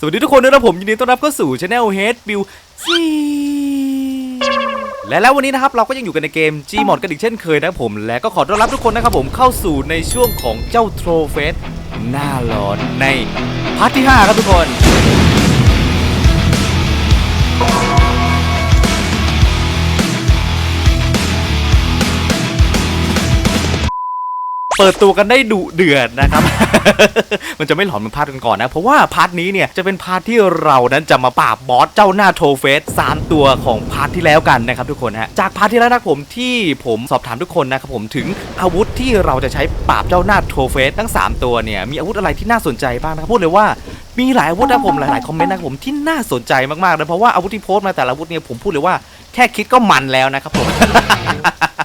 สวัสดีทุกคนด้วยนะผมยินดีต้อนรับเข้าสู่ช anel Head Bill ซีและแล้ววันนี้นะครับเราก็ยังอยู่กันในเกม Gmod กันอีกเช่นเคยนะครับผมและก็ขอต้อนรับทุกคนนะครับผมเข้าสู่ในช่วงของเจ้าโทรเฟสหน้าร้อนในพาร์ทที่ 5 ครับทุกคน เปิดตัวกันได้ดุเดือดนะครับ มันจะไม่หลอนเหมือนพาร์ทกันก่อนนะ เพราะว่าพาร์ทนี้เนี่ยจะเป็นพาร์ทที่เรานั้นจะมาปราบบอสเจ้าหน้าโทเฟสสามตัวของพาร์ทที่แล้วกันนะครับทุกคนฮะ จากพาร์ทที่แล้วนะผมที่ผมสอบถามทุกคนนะครับผมถึงอาวุธที่เราจะใช้ปราบเจ้าหน้าโทเฟสทั้ง 3 ตัวเนี่ยมีอาวุธอะไรที่น่าสนใจบ้างนะครับพูดเลยว่ามีหลายอาวุธนะผมหลายๆคอมเมนต์นะผมที่น่าสนใจมากๆเลยเพราะว่าอาวุธที่โพสต์มาแต่ละอาวุธเนี่ยผมพูดเลยว่า แค่คิดก็มันแล้วนะครับผม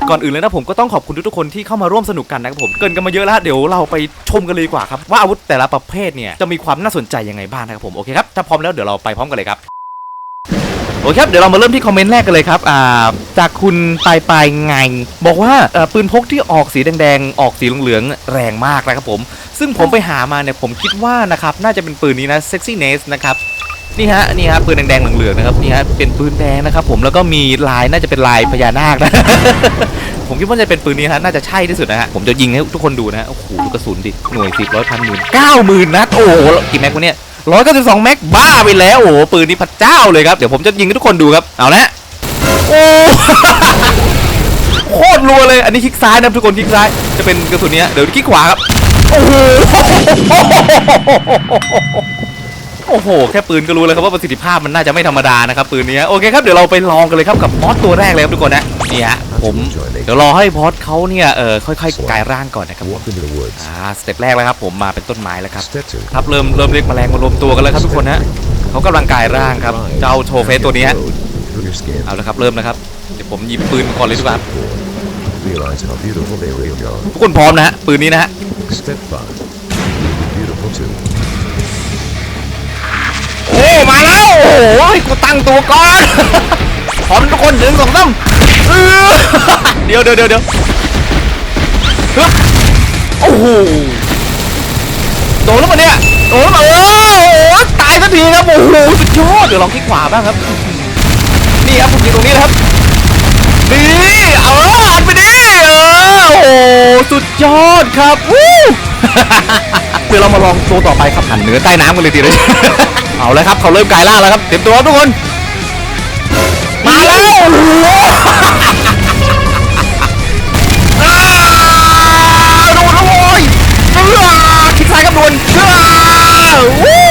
ก่อนอื่นเลยนะผมก็ต้องขอบคุณทุกๆคนที่เข้ามาร่วมสนุกกันนะครับผมเกินกันมาเยอะแล้วเดี๋ยวเราไปชมกันเลยดีกว่าครับว่าอาวุธแต่ละประเภทเนี่ยจะมีความน่าสนใจยังไงบ้างนะครับผมโอเคครับถ้าพร้อมแล้วเดี๋ยวเราไปพร้อมกันเลยครับโอเคครับเดี๋ยวเรามาเริ่มที่คอมเมนต์แรกกันเลยครับอ่าจากคุณปลายปลายไง บอกว่าปืนพกที่ออกสีแดงๆ ออกสีเหลืองๆแรงมากนะครับผม ซึ่งผมไปหามาเนี่ยผมคิดว่านะครับน่าจะเป็นปืนนี้นะ sexy n e s นะครับ นี่ฮะนี่ฮะปืนแดงๆเหลืองๆนะครับนี่ฮะเป็นปืนแดงนะครับ ผมแล้วก็มีลายน่าจะเป็นลายพญานาคนะผมคิดว่าจะเป็นปืนนี้ฮะน่าจะใช่ที่สุดนะฮะผมจะยิงให้ทุกคนดูนะโอ้โหกระสุนดิหน่วยสิบร้อยพันหมื่นเก้าหมื่นนัดโอ้โหกี่แม็กวะเนี่ยร้อยเก้าสิบสองแม็กบ้าไปแล้วโอ้โหปืนนี้พระเจ้าเลยครับเดี๋ยวผมจะยิงให้ทุกคนดูครับเอาละโอ้โคตรรัวเลยอันนี้คลิกซ้ายนะทุกคนคลิกซ้ายจะเป็นกระสุนนี้เดี๋ยวคลิกขวาครับโอ้โห โอ้โห แค่ปืนก็รู้เลยครับว่าประสิทธิภาพมันน่าจะไม่ธรรมดานะครับปืนนี้โอเคครับเดี๋ยวเราไปลองกันเลยครับกับบอสตัวแรกเลยครับทุกคนนะนี่ฮะผมเดี๋ยวรอให้บอสเขาเนี่ยเออค่อยๆกลายร่างก่อนนะครับ Walk into the woods. อ่าสเต็ปแรกแล้วครับผมมาเป็นต้นไม้แล้วครับ Stetson. ครับเริ่มเริ่มเรียกแมลงมารวมตัวกันแล้วครับทุกคนนะเขากำลังกลายร่างครับเจ้าโทเฟสตัวนี้ฮะ Through your skin. เอาละครับเริ่มนะครับเดี๋ยวผมหยิบปืนก่อนเลยดีกว่า Realize how beautiful they really are. ทุกคนพร้อมนะฮะปืนนี้นะฮะ ให้กูตั้งตัวก่อนพร้อมทุกคนหนึ่งสองสามเออเดี๋ยวเดี๋ยวเดี๋ยวเดี๋ยวฮึบโอ้โหโดนแล้วปะเนี่ยโดนแล้วปะโอ้ตายสักทีครับโอ้โหสุดยอดเดี๋ยวลองคลิกขวาบ้างครับ นี่ครับผมยิงตรงนี้นะครับนี่เอาอัดไปดิเออโอ้โหสุดยอดครับวู้ เดี๋ยวเรามาลองตัวต่อไปครับหันเหนือใต้น้ำกันเลยทีเดียว เอาเลยครับเขาเริ่มกลายร่างแล้วครับ เตรียมตัวครับทุกคน มาแล้วโอ้โหอ้าโดนแล้วโว้ยอ้าวคลิกซ้ายครับโดนอ้าวู้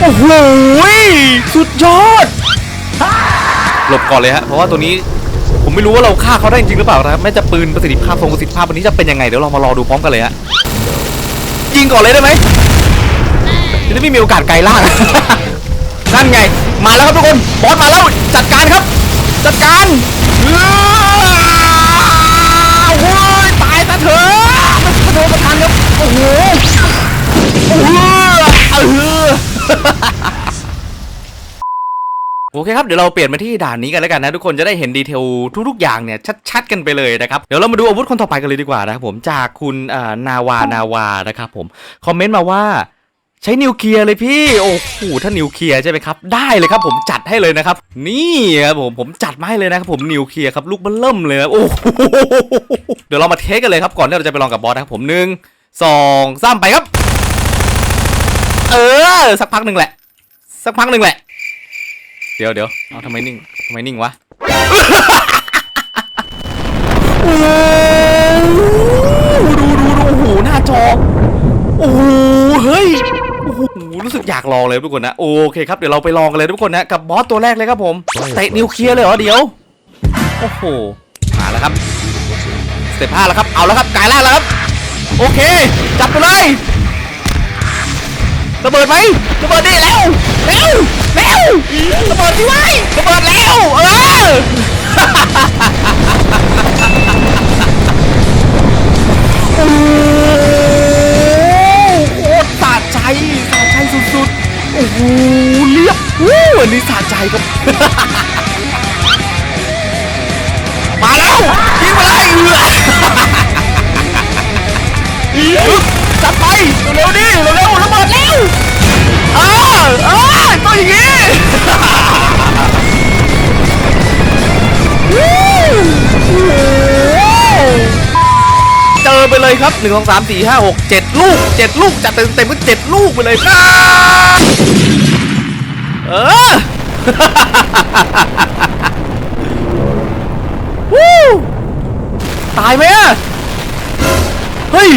โอ้โหสุดยอด หลบก่อนเลยฮะ เพราะว่าตัวนี้ผมไม่รู้ว่าเราฆ่าเขาได้จริงหรือเปล่านะครับแม้จะปืนประสิทธิภาพทรงประสิทธิภาพวันนี้จะเป็นยังไงเดี๋ยวเรามารอดูพร้อมกันเลยฮะ ยิงก่อนเลยได้ไหมจะได้ไม่มีโอกาสไกลล่าง นั่นไง มาแล้วครับทุกคน บอสมาแล้ว จัดการครับ จัดการโอ้ยตายซะเถอะมันโดนประทานครับ โอ้โห โอ้โหเออ โอเคครับเดี๋ยวเราเปลี่ยนมาที่ด่านนี้กันแล้วกันนะทุกคนจะได้เห็นดีเทลทุกๆอย่างเนี่ยชัดๆกันไปเลยนะครับเดี๋ยวเรามาดูอาวุธคนต่อไปกันเลยดีกว่านะครับผมจากคุณนาวานาวานะครับผมคอมเมนต์มาว่าใช้นิวเคลียร์เลยพี่ โอ้โหถ้านิวเคลียร์ใช่ไหมครับ ได้เลยครับ ผมจัดให้เลยนะครับ นี่ครับผมผมจัดมาให้เลยนะครับผมนิวเคลียร์ครับลูกเบัลเริ่มเลยโอ้โหเดี๋ยวเรามาเทสกันเลยครับก่อนที่เราจะไปลองกับบอสนะครับผมหนึ่งสองสามไปครับ เออ สักพักหนึ่งแหละ สักพักหนึ่งแหละ เดี๋ยวเดี๋ยวเอาทำไมนิ่งทำไมนิ่งวะโอ้โหดูดูดูโอ้โหหน้าจอโอ้โหเฮ้ยโอ้โหรู้สึกอยากลองเลยทุกคนนะโอเคครับเดี๋ยวเราไปลองกันเลยทุกคนนะกับบอสตัวแรกเลยครับผมเตะนิวเคลียร์เลยเหรอเดี๋ยวโอ้โหมาแล้วครับสเต็ปห้าแล้วครับเอาแล้วครับกายล่างแล้วครับโอเค จับไปเลยระเบิดไหมระเบิดดิเร็วเร็ว ระเบิดดิไว้ระเบิดเร็วเออโอ้โหโคตรสะใจสะใจสุดๆ โอ้โหเรียบวู้อันนี้สะใจครับ มาแล้วยิงมาเลยเอือจัดไป เร็วๆดิเร็วๆระเบิดเร็วเออเออ ต้องอย่างงี้เจอไปเลยครับหนึ่งสองสามสี่ห้าหกเจ็ดลูกเจ็ดลูก จัดเต็มเต็มก็เจ็ดลูกไปเลยครับเออวู้ตายไหมอะเฮ้ย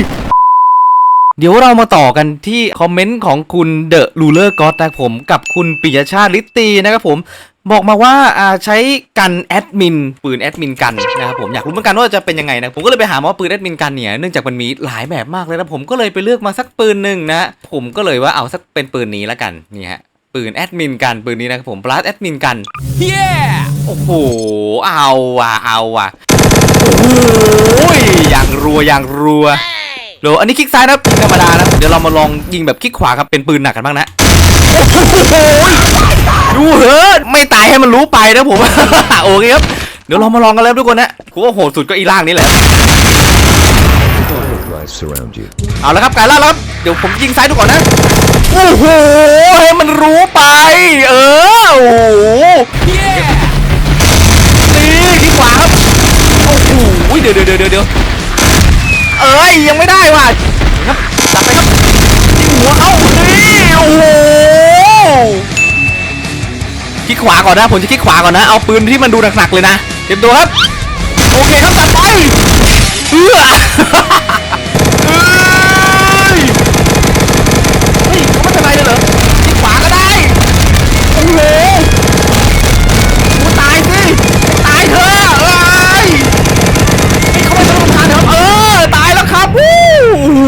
เดี๋ยวเรามาต่อกันที่คอมเมนต์ของคุณเดอะรูเลอร์ก็นะครับผมกับคุณปิยชาติลิตตีนะครับผมบอกมาว่าอ่าใช้กันแอดมินปืนแอดมินกันนะครับผมอยากรู้เหมือนกันว่าจะเป็นยังไงนะผมก็เลยไปหามาว่าปืนแอดมินกันเนี่ยเนื่องจากมันมีหลายแบบมากเลยนะผมก็เลยไปเลือกมาสักปืนหนึ่งนะผมก็เลยว่าเอาสักเป็นปืนนี้ละกันนี่ฮะปืนแอดมินกันปืนนี้นะครับผมบลัสแอดมินกันเย้โอ้โหเอาว่ะเอาว่ะโอ้ยอย่างรัวอย่างรัว โหลอันนี้คลิกซ้ายนะยิงธรรมดานะ เดี๋ยวเรามาลองยิงแบบคลิกขวาครับเป็นปืนหนักกันบ้างนะโอ้โหดูเหอะไม่ตายให้มันรู้ไปนะผมโอเคครับเดี๋ยวเรามาลองกันแล้วทุกคนนะกูว่าโหดสุดก็อีล่างนี้แหละ Drive surround you. เอาละครับกายล่างแล้วครับเดี๋ยวผมยิงซ้ายดูก่อนนะโอ้โหให้มันรู้ไป เออโอ้โหนี่คลิกขวาครับโอ้โหเดี๋ยวเดี๋ยวเดี๋ยวเดี๋ยว เอ้ยยังไม่ได้ว่ะครับจับไปครับยิงหัวเอ้านี่โอ้โหคลิกขวาก่อนนะผมจะคลิกขวาก่อนนะเอาปืนที่มันดูหนักๆเลยนะเตรียมตัวครับโอเคครับจัดไปเอื้อ เอ้ยเฮ้ยเขาไม่เป็นไรเลยเหรอที่ขวาก็ได้ โอ้โหกูตายสิ ตายเถอะเอ้ยเฮ้ยเขาไม่ต้องทานนะครับ เออ ตายแล้วครับวู้โอ้โห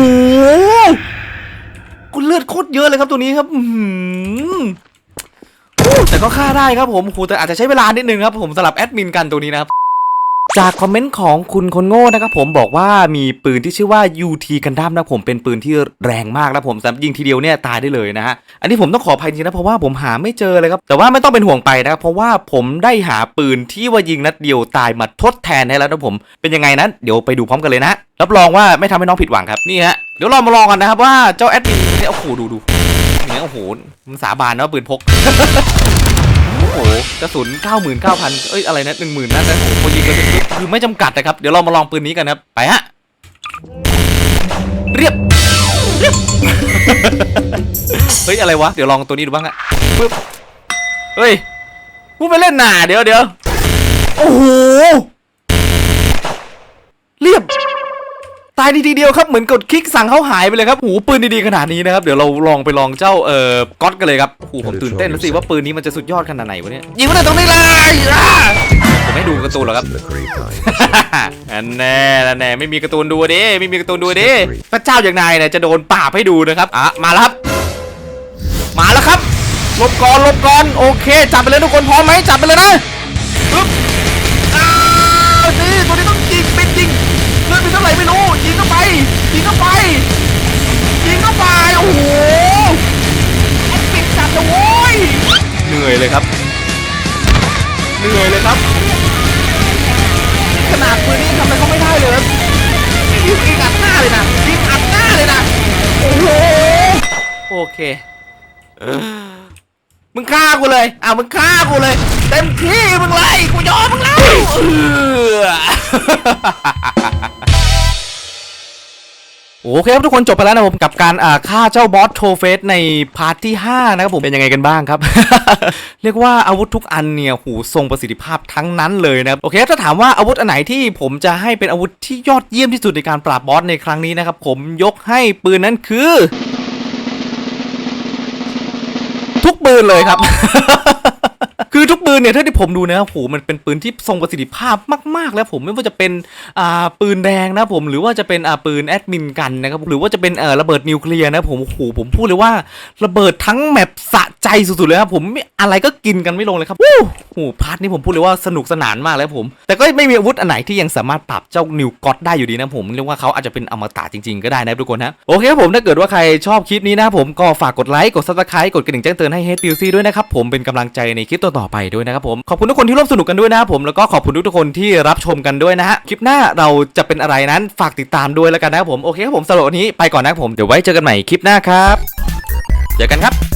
กูเลือดโคตรเยอะเลย ครับตัวนี้ครับแต่ก็ฆ่าได้ครับผมโอ้โหแต่อาจจะใช้เวลานิดนึงครับผมสลับแอดมินกันตัวนี้นะครับจากคอมเมนต์ของคุณคนโง่นะครับผมบอกว่ามีปืนที่ชื่อว่า UT กันดั้มนะผมเป็นปืนที่แรงมากนะผมสามารถยิงทีเดียวเนี่ยตายได้เลยนะฮะอันนี้ผมต้องขออภัยจริงนะเพราะว่าผมหาไม่เจอเลยครับแต่ว่าไม่ต้องเป็นห่วงไปนะครับเพราะว่าผมได้หาปืนที่ว่ายิงนัดเดียวตายมาทดแทนให้แล้วนะผมเป็นยังไงนั้นเดี๋ยวไปดูพร้อมกันเลยนะรับรองว่าไม่ทำให้น้องผิดหวังครับนี่ฮะเดี๋ยวเรามาลองกันนะครับว่าเจ้าแอดมินเนี่ยโอ้โหดูดู เนี่ยโอ้โหมันสาบานนะว่าปืนพกโอ้โหกระสุน 99,000 เอ้ยอะไรนะ10,000นัดนนะโอ้โหยิงกระสุนคือไม่จำกัดนะครับ เดี๋ยวเรามาลองปืนนี้กันนะครับ ไปฮะ เรียบเรียบเฮ้ย อะไรวะ เดี๋ยวลองตัวนี้ดูบ้างอะปึ๊บเฮ้ยพูดไปเล่นหนาเดี๋ยวเดี๋ยวโอ้โหเรียบ ตายทีเดียวครับเหมือนกดคลิกสั่งเขาหายไปเลยครับหูปืนดีๆขนาดนี้นะครับเดี๋ยวเราลองไปลองเจ้าเอ่อก๊อตกันเลยครับหูผมตื่นเต้นแล้วสิว่าปืนนี้มันจะสุดยอดขนาดไหนวะเนี่ยยิงมันได้ตรงนี้เลยผมไม่ดูการ์ตูนหรอกครับอันแน่อันแน่ไม่มีการ์ตูนดูดิไม่มีการ์ตูนดูดิพระเจ้าอย่างนายเนี่ยจะโดนปราบให้ดูนะครับอะมาแล้วครับมาแล้วครับลบก่อนลบก่อนโอเคจับไปเลยทุกคนพร้อมไหมจับไปเลยนะ โอเค มึงฆ่ากูเลยอ้าวมึงฆ่ากูเลย เต็มที่มึงเลยกูยอมมึงแล้วเออโอเคครับทุกคนจบไปแล้วนะผมกับการอ่าฆ่าเจ้าบอสโทเฟสในพาร์ทที่ 5 นะครับผมเป็นยังไงกันบ้างครับ เรียกว่าอาวุธทุกอันเนี่ยหูทรงประสิทธิภาพทั้งนั้นเลยนะครับโอเคถ้าถามว่าอาวุธอันไหนที่ผมจะให้เป็นอาวุธที่ยอดเยี่ยมที่สุดในการปราบบอสในครั้งนี้นะครับผมยกให้ปืนนั้นคือ ทุกปืนเลยครับ คือทุกปืนเนี่ยเท่าที่ผมดูนะโอ้โหมันเป็นปืนที่ทรงประสิทธิภาพมาก ๆ แล้วผมไม่ว่าจะเป็นอ่าปืนแดงนะผมหรือว่าจะเป็นอ่าปืนแอดมินกันนะครับหรือว่าจะเป็นเอ่อระเบิดนิวเคลียร์นะผมโอ้โหผมพูดเลยว่าระเบิดทั้งแมปสะใจสุดๆเลยครับผมไม่อะไรก็กินกันไม่ลงเลยครับโอ้โหพาร์ทนี้ผมพูดเลยว่าสนุกสนานมากเลยครับผม แต่ก็ไม่มีอาวุธอันไหนที่ยังสามารถปรับเจ้านิวก็อดได้อยู่ดีนะผมเรียกว่าเขาอาจจะเป็นอมตะจริงๆก็ได้นะทุกคนนะโอเคครับผมถ้าเกิดว่าใครชอบคลิปนี้นะผมก็ฝากกดไลค์กดซับสไครต์กดกระดิ่งแจ้งเตือนให้ HPC ด้วยนะครับผมเป็นกำลังใจในคลิปต่อๆไปด้วยนะครับผมขอบคุณทุกคนที่ร่วมสนุกกันด้วยนะครับผมแล้วก็ขอบคุณทุกคนที่รับชมกันด้วยนะฮะคลิปหน้าเราจะเป็นอะไรนั้นฝากติดตามด้วยแล้วกันนะครับผมโอเคครับผมสำหรับวันนี้ไปก่อนนะครับผมเดี๋ยวไว้เจอกันใหม่คลิปหน้าครับเจอกันครับ